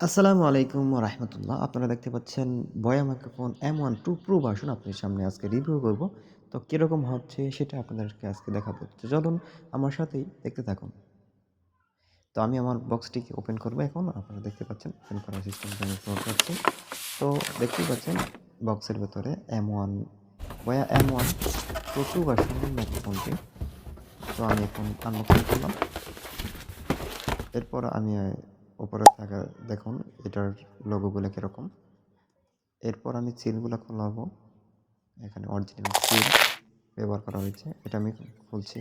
আসসালামু আলাইকুম রহমতুল্লাহ আপনারা দেখতে পাচ্ছেন Boya microphone M one two pro version আপনাদের সামনে আজকে রিভিউ করব। তো কীরকম হচ্ছে সেটা আপনাদেরকে আজকে দেখাবো। তো চলুন আমার সাথেই দেখতে থাকুন। তো আমি আমার বক্সটিকে ওপেন করব এখন। আপনারা দেখতে পাচ্ছেন ওপেন করার সিস্টেমটা আমি প্রয়োগ করছি। তো দেখতেই পাচ্ছেন বক্সের ভেতরে M one Boya M one pro two ভার্সনের মাইক্রোফোনটি। তো আমি এখন আনবক্সিং করলাম। এরপর আমি উপরে থাকা, দেখুন, এটার লোগোগুলো কীরকম। এরপর আমি সিলগুলো খোলাবো। এখানে অরিজিনাল সিল ব্যবহার করা হয়েছে। এটা আমি খুলছি।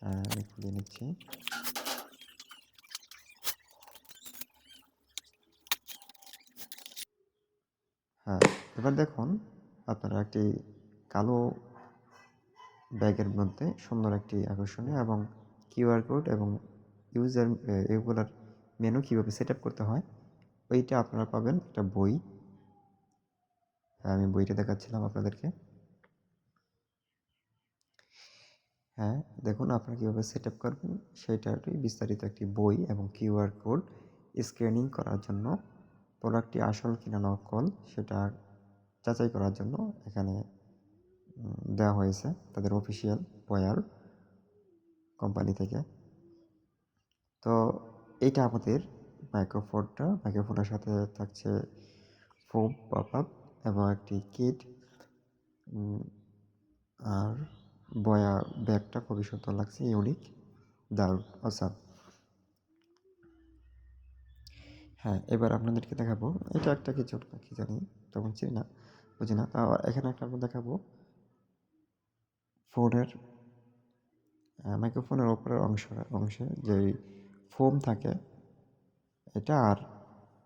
হ্যাঁ আমি খুলে নিচ্ছি। হ্যাঁ এবার দেখুন, আপনারা একটি কালো ব্যাগের মধ্যে সুন্দর একটি আকর্ষণীয় এবং কিউআর কোড এবং ইউজার এগুলার মেনু কীভাবে সেট করতে হয়, ওইটা আপনারা পাবেন একটা বই। হ্যাঁ আমি বইটা দেখাচ্ছিলাম আপনাদেরকে। হ্যাঁ দেখুন আপনারা কীভাবে সেট আপ করবেন সেইটারই বিস্তারিত একটি বই এবং কিউআর কোড স্ক্যানিং করার জন্য প্রোডাক্টটি আসল কিনা নকল, সেটা যাচাই করার জন্য এখানে দেওয়া হয়েছে, তাদের অফিসিয়াল বয়ার কোম্পানি থেকে। তো এইটা আমাদের মাইক্রোফোনটা মাইক্রোফোনের সাথে থাকছে ফোম পপ এবং একটি কিট আর বয়া ব্যাগটা খুবই সুন্দর লাগছে ইউনিক দারুণ অসাম হ্যাঁ এবার আপনাদেরকে দেখাবো, এটা একটা কিছু কি জানি তখন চিনি না, বুঝি না তা এখানে একটা আমরা দেখাবো ফোনের মাইক্রোফোনের ওপরের অংশ, অংশে যে ফোম থাকে, এটা আর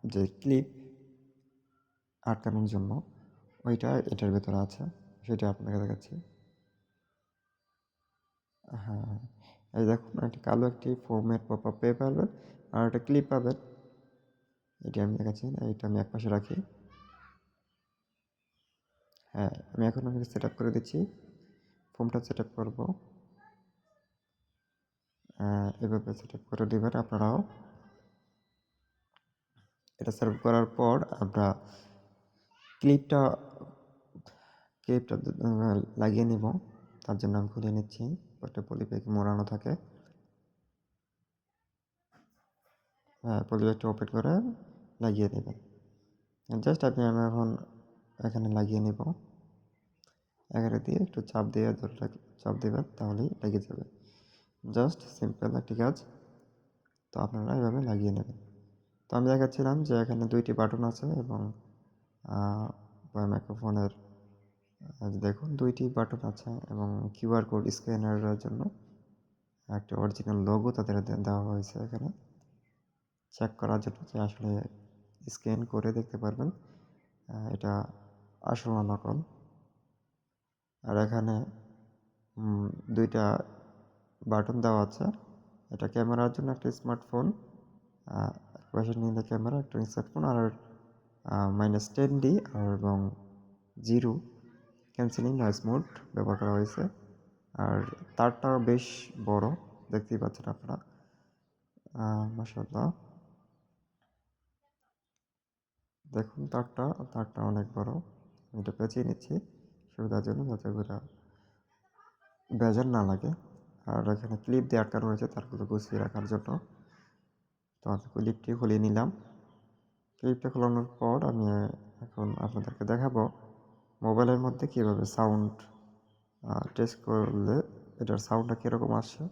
যে ক্লিপ আটকানোর জন্য, ওইটা এটার ভেতরে আছে, সেটা আপনাকে দেখাচ্ছি। হ্যাঁ এই দেখুন, একটা কালো একটি ফোমের পপ আপ পেয়ে পারবেন আর একটা ক্লিপ পাবেন। এটি আমি দেখাচ্ছি, এইটা আমি এক পাশে রাখি। হ্যাঁ আমি এখন সেট আপ করে দিচ্ছি। ফোমটা সেট আপ করব। এভাবে সেট করে দেবেন আপনারাও। এটা সেট করার পর আমরা ক্লিপটা ক্লিপটা লাগিয়ে নিব। তার জন্য আমি খুলে নিচ্ছি। একটা পলিব্যাগ মোড়ানো থাকে। হ্যাঁ পলিব্যাগটা ওপেন করে লাগিয়ে দেবেন। জাস্ট আপনি আমি এখন এখানে লাগিয়ে নিব। এখানে দিয়ে একটু চাপ দিয়ে ধরে চাপ দেবেন, তাহলেই লেগে যাবে। জাস্ট সিম্পল একটি কাজ। তো আপনারা এভাবে লাগিয়ে নেবেন। তো আমি দেখাচ্ছিলাম যে এখানে দুইটি বাটন আছে এবং মাইক্রোফোনের দেখুন দুইটি বাটন আছে এবং কিউআর কোড স্ক্যানারের জন্য একটা অরিজিনাল লোগো তাদের দেওয়া হয়েছে এখানে। চেক করার জন্য যে আসলে স্ক্যান করে দেখতে পারবেন এটা আসল নকল আর এখানে দুইটা বাটন দেওয়া আছে। এটা ক্যামেরার জন্য একটা স্মার্টফোন। পাশে নিলে ক্যামেরা, একটা স্মার্টফোন আর মাইনাস টেন ডি আর এবং জিরো। ক্যান্সেলিং নয়েস মোড ব্যবহার করা হয়েছে। আর তারটাও বেশ বড়, দেখতেই পাচ্ছেন আপনারা। মাসাল্লাহ দেখুন তারটা তারটা অনেক বড়। আমি এটা পেঁচিয়ে নিচ্ছি। সুবিধার জন্য যাতে করে বেজার না লাগে। আর এখানে ক্লিপ দিয়ে আটকানো রয়েছে তারগুলো গুছিয়ে রাখার জন্য। তো আমি ক্লিপটি খুলিয়ে নিলাম। ক্লিপটা খোলানোর পর আমি এখন আপনাদেরকে দেখাবো মোবাইলের মধ্যে কীভাবে সাউন্ড টেস্ট করলে এটার সাউন্ডটা কীরকম আসছে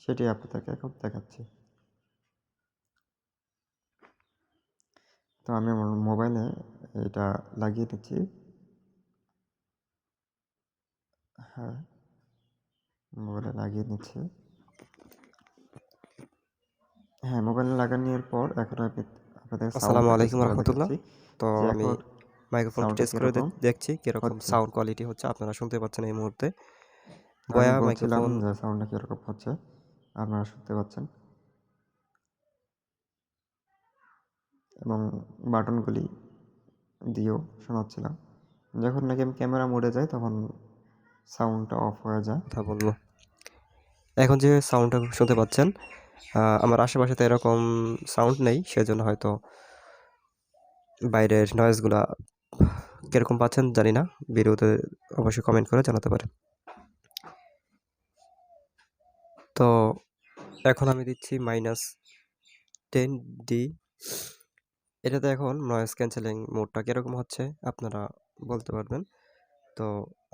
সেটি আপনাদেরকে এখন দেখাচ্ছি। তো আমি আমার মোবাইলে এটা লাগিয়ে নিচ্ছি। হ্যাঁ। মোবাইলে লাগিয়ে নিচ্ছি। হ্যাঁ মোবাইলে লাগানোর পর এখন আমি আপনাদের আসসালামু আলাইকুম রহমতুল্লাহ। তো আমি মাইক্রোফোন টেস্ট করে দেখছি কীরকম সাউন্ড কোয়ালিটি হচ্ছে আপনারা শুনতে পাচ্ছেন এই মুহূর্তে। বয়া মাইক্রোফোন যে সাউন্ডটা কীরকম হচ্ছে আপনারা শুনতে পাচ্ছেন। এবং বাটনগুলি দিয়েও শোনাচ্ছিলাম। যখন নাকি আমি ক্যামেরা মোডে যাই তখন সাউন্ডটা অফ হয়ে যায়। কথা বলব এখন যে সাউন্ডটা শুনতে পাচ্ছেন আমার আশেপাশে তো এরকম সাউন্ড নেই, সেজন্য হয়তো বাইরের নয়েজগুলা কীরকম পাচ্ছেন জানি না, ভিডিওতে অবশ্যই কমেন্ট করে জানাতে পারেন। তো এখন আমি দিচ্ছি মাইনাস টেন ডি এটাতে এখন নয়েজ ক্যান্সেলিং মোডটা কীরকম হচ্ছে আপনারা বলতে পারবেন। তো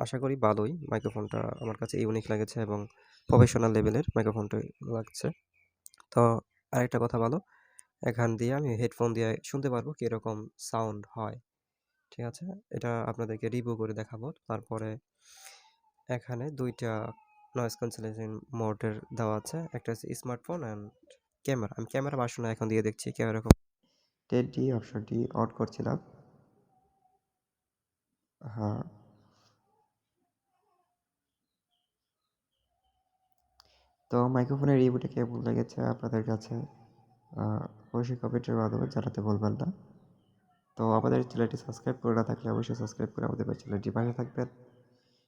আশা করি ভালোই মাইক্রোফোনটা আমার কাছে ইউনিক লেগেছে এবং প্রফেশনাল লেভেলের মাইক্রোফোনটা লাগছে। তো আরেকটা কথা ভালো এখান দিয়ে আমি হেডফোন দিয়ে শুনতে পারব কীরকম সাউন্ড হয়। ঠিক আছে? এটা আপনাদেরকে রিভিউ করে দেখাবো। তারপরে এখানে দুইটা নয়েজ ক্যান্সেলেশন মোডের দেওয়া আছে। একটা হচ্ছে স্মার্টফোন অ্যান্ড ক্যামেরা আমি ক্যামেরা ভার্সনে এখন দিয়ে দেখছি কীরকম টেন ডি অপশনটি অন করছিলাম। হ্যাঁ। তো মাইক্রোফোনের রিভিউটা কেমন লেগেছে আপনাদের কাছে? অবশ্যই কমেন্টের মাধ্যমে জানাতে বলবেন না। তো আমাদের চ্যানেলটি সাবস্ক্রাইব করে না থাকলে অবশ্যই সাবস্ক্রাইব করে আমাদের চ্যানেলটি পাশে থাকবেন।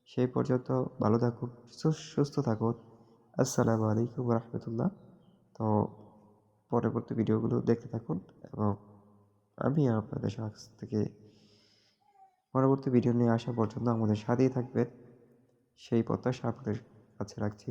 সেই পর্যন্ত ভালো থাকুন সুস্থ থাকুন। আসসালামু আলাইকুম রহমতুল্লাহ তো পরবর্তী ভিডিওগুলো দেখতে থাকুন এবং আমি আপনাদের কাছ থেকে পরবর্তী ভিডিও নিয়ে আসা পর্যন্ত আমাদের সাথেই থাকবেন। সেই প্রত্যাশা আপনাদের কাছে রাখছি।